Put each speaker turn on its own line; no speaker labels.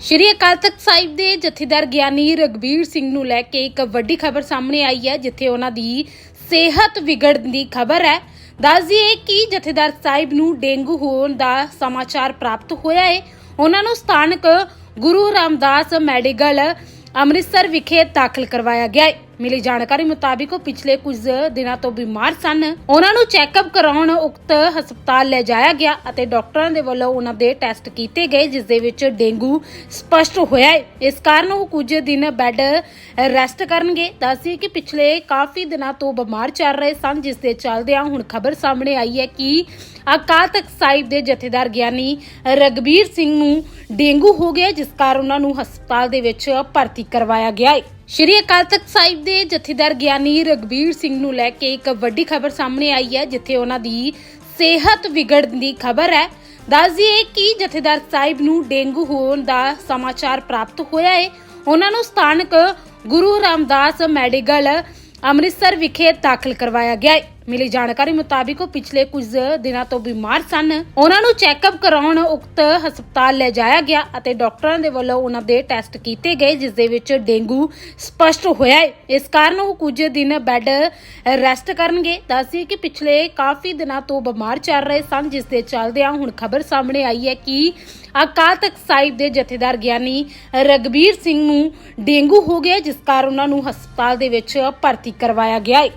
ਸ਼੍ਰੀ ਅਕਾਲ ਤਖਤ ਸਾਹਿਬ ਦੇ ਜਥੇਦਾਰ ਗਿਆਨੀ ਰਗਬੀਰ ਸਿੰਘ ਨੂੰ ਲੈ ਕੇ ਇੱਕ ਵੱਡੀ ਖਬਰ ਸਾਹਮਣੇ ਆਈ ਹੈ, ਜਿੱਥੇ ਉਹਨਾਂ ਦੀ ਸਿਹਤ ਵਿਗੜਨ ਦੀ ਖਬਰ ਹੈ। ਦੱਸ ਦਈਏ ਕਿ ਜਥੇਦਾਰ ਸਾਹਿਬ ਨੂੰ ਡੇਂਗੂ ਹੋਣ ਦਾ ਸਮਾਚਾਰ ਪ੍ਰਾਪਤ ਹੋਇਆ ਹੈ। ਉਹਨਾਂ ਨੂੰ ਸਥਾਨਕ ਗੁਰੂ ਰਾਮਦਾਸ ਮੈਡੀਕਲ ਅੰਮ੍ਰਿਤਸਰ ਵਿਖੇ ਦਾਖਲ ਕਰਵਾਇਆ ਗਿਆ ਹੈ। ਮਿਲੀ ਜਾਣਕਾਰੀ ਮੁਤਾਬਿਕ ਉਹ ਪਿਛਲੇ ਕੁਝ ਦਿਨਾਂ ਤੋਂ ਬਿਮਾਰ ਸਨ। ਉਹਨਾਂ ਨੂੰ ਚੈੱਕਅਪ ਕਰਾਉਣ ਉਕਤ ਹਸਪਤਾਲ ਲੈ ਜਾਇਆ ਗਿਆ ਅਤੇ ਡਾਕਟਰਾਂ ਦੇ ਵੱਲੋਂ ਉਹਨਾਂ ਦੇ ਟੈਸਟ ਕੀਤੇ ਗਏ, ਜਿਸ ਦੇ ਵਿੱਚ ਡੇਂਗੂ ਸਪਸ਼ਟ ਹੋਇਆ ਹੈ। ਇਸ ਕਾਰਨ ਉਹ ਕੁਝ ਦਿਨ ਬੈੱਡ ਰੈਸਟ ਕਰਨਗੇ। ਦੱਸੀ ਕਿ ਪਿਛਲੇ ਕਾਫੀ ਦਿਨਾਂ ਤੋਂ ਬਿਮਾਰ ਚੱਲ ਰਹੇ ਸਨ, ਜਿਸ ਦੇ ਚੱਲਦਿਆਂ ਹੁਣ ਖਬਰ ਸਾਹਮਣੇ ਆਈ ਹੈ ਕਿ ਅਕਾਲ ਤਖਤ ਸਾਹਿਬ ਦੇ ਜਥੇਦਾਰ ਗਿਆਨੀ ਰਗਬੀਰ ਸਿੰਘ ਨੂੰ ਡੇਂਗੂ ਹੋ ਗਿਆ ਜਿਸ ਕਾਰਨ ਉਹਨਾਂ ਨੂੰ ਹਸਪਤਾਲ ਦੇ ਵਿੱਚ ਭਰਤੀ ਕਰਵਾਇਆ ਗਿਆ ਹੈ। ਸ਼੍ਰੀ ਅਕਾਲ ਤਖਤ ਸਾਹਿਬ ਦੇ ਜਥੇਦਾਰ ਗਿਆਨੀ ਰਗਬੀਰ ਸਿੰਘ ਨੂੰ ਲੈ ਕੇ ਇੱਕ ਵੱਡੀ ਖਬਰ ਸਾਹਮਣੇ ਆਈ ਹੈ, ਜਿੱਥੇ ਉਹਨਾਂ ਦੀ ਸਿਹਤ ਵਿਗੜਨ ਦੀ ਖਬਰ ਹੈ। ਦੱਸ ਦਈਏ ਕਿ ਜਥੇਦਾਰ ਸਾਹਿਬ ਨੂੰ ਡੇਂਗੂ ਹੋਣ ਦਾ ਸਮਾਚਾਰ ਪ੍ਰਾਪਤ ਹੋਇਆ ਹੈ। ਉਹਨਾਂ ਨੂੰ ਸਥਾਨਕ ਗੁਰੂ ਰਾਮਦਾਸ ਮੈਡੀਕਲ ਅੰਮ੍ਰਿਤਸਰ ਵਿਖੇ ਦਾਖਲ ਕਰਵਾਇਆ ਗਿਆ ਹੈ। ਮਿਲੀ ਜਾਣਕਾਰੀ ਮੁਤਾਬਿਕ ਉਹ ਪਿਛਲੇ ਕੁਝ ਦਿਨਾਂ ਤੋਂ ਬਿਮਾਰ ਸਨ। ਉਹਨਾਂ ਨੂੰ ਚੈੱਕਅਪ ਕਰਾਉਣ ਉਕਤ ਹਸਪਤਾਲ ਲੈ ਜਾਇਆ ਗਿਆ ਅਤੇ ਡਾਕਟਰਾਂ ਦੇ ਵੱਲੋਂ ਉਹਨਾਂ ਦੇ ਟੈਸਟ ਕੀਤੇ ਗਏ, ਜਿਸ ਦੇ ਵਿੱਚ ਡੇਂਗੂ ਸਪਸ਼ਟ ਹੋਇਆ ਹੈ। ਇਸ ਕਾਰਨ ਉਹ ਕੁਝ ਦਿਨ ਬੈੱਡ ਰੈਸਟ ਕਰਨਗੇ। ਦੱਸੀ ਕਿ ਪਿਛਲੇ ਕਾਫੀ ਦਿਨਾਂ ਤੋਂ ਬਿਮਾਰ ਚੱਲ ਰਹੇ ਸਨ, ਜਿਸ ਦੇ ਚੱਲਦਿਆਂ ਹੁਣ ਖਬਰ ਸਾਹਮਣੇ ਆਈ ਹੈ ਕਿ ਅਕਾਲ ਤਖਤ ਸਾਹਿਬ ਦੇ ਜਥੇਦਾਰ ਗਿਆਨੀ ਰਗਬੀਰ ਸਿੰਘ ਨੂੰ ਡੇਂਗੂ ਹੋ ਗਿਆ ਜਿਸ ਕਾਰਨ ਉਹਨਾਂ ਨੂੰ ਹਸਪਤਾਲ ਦੇ ਵਿੱਚ ਭਰਤੀ ਕਰਵਾਇਆ ਗਿਆ ਹੈ।